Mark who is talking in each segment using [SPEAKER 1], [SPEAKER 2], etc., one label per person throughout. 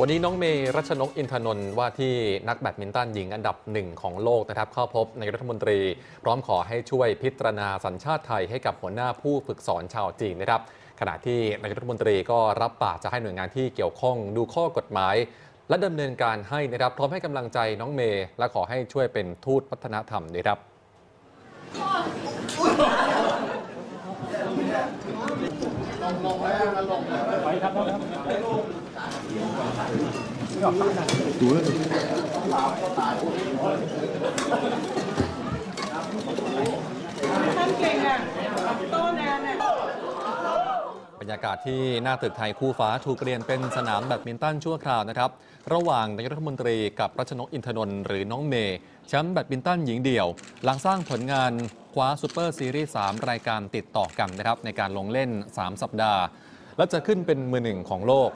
[SPEAKER 1] วันนี้น้องเมย์รัชนกอินทนนท์ว่าที่นักแบดมินตันหญิงอันดับหนึ่งของโลกนะครับเข้าพบในรัฐมนตรี พร้อมขอให้ช่วยพิจารณาสัญชาติไทยให้กับหัวหน้าผู้ฝึกสอนชาวจีนนะครับขณะที่นายรัฐมนตรีก็รับปากจะให้หน่วยงานที่เกี่ยวข้องดูข้อกฎหมาย และดำเนินการให้นะครับพร้อมให้กำลังใจน้องเมย์และขอให้ช่วยเป็นทูตวัฒนธรรมด้วยครับ
[SPEAKER 2] ท่านเก่งอะโต้แนนอะ
[SPEAKER 1] บรรยากาศที่หน้าตึกไทยคู่ฟ้าถูกเปลี่ยนเป็นสนามแบดมินตันชั่วคราวนะครับ ระหว่างนายกรัฐมนตรีกับรัชนกอินทนนท์หรือน้องเมย์แชมป์แบดมินตันหญิงเดี่ยว หลังสร้างผลงานคว้าซูเปอร์ซีรีส์ 3 รายการติดต่อกันนะครับ ในการลงเล่น 3 สัปดาห์ และจะขึ้นเป็นมือหนึ่งของโลก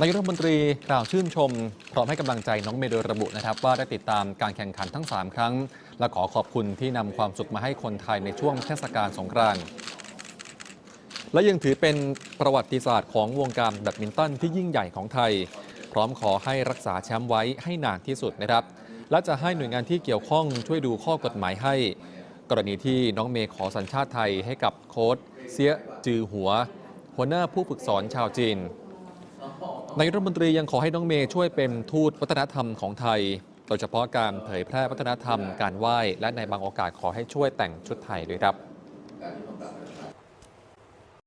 [SPEAKER 1] นายกรัฐมนตรีกล่าวชื่นชม พร้อมให้กำลังใจน้องเมย์โดยระบุนะครับว่าได้ติดตามการแข่งขันทั้ง 3 ครั้ง และขอขอบคุณที่นำความสุขมาให้คนไทยในช่วงเทศกาลสงกรานต์และยังถือเป็นประวัติศาสตร์ของวงการแบดมินตันที่ยิ่งใหญ่ของไทย พร้อมขอให้รักษาแชมป์ไว้ให้นานที่สุดนะครับ และจะให้หน่วยงานที่เกี่ยวข้องช่วยดูข้อกฎหมายให้ กรณีที่น้องเมย์ขอสัญชาติไทยให้กับโค้ชเสียจือหัว หัวหน้าผู้ฝึกสอนชาวจีนนายรัฐมนตรียังขอให้น้องเมย์ช่วยเป็นทูตวัฒนธรรมของไทย โดยเฉพาะการเผยแพร่วัฒนธรรม การไหว้ และในบางโอกาสขอให้ช่วยแต่งชุดไทยด้วยครับ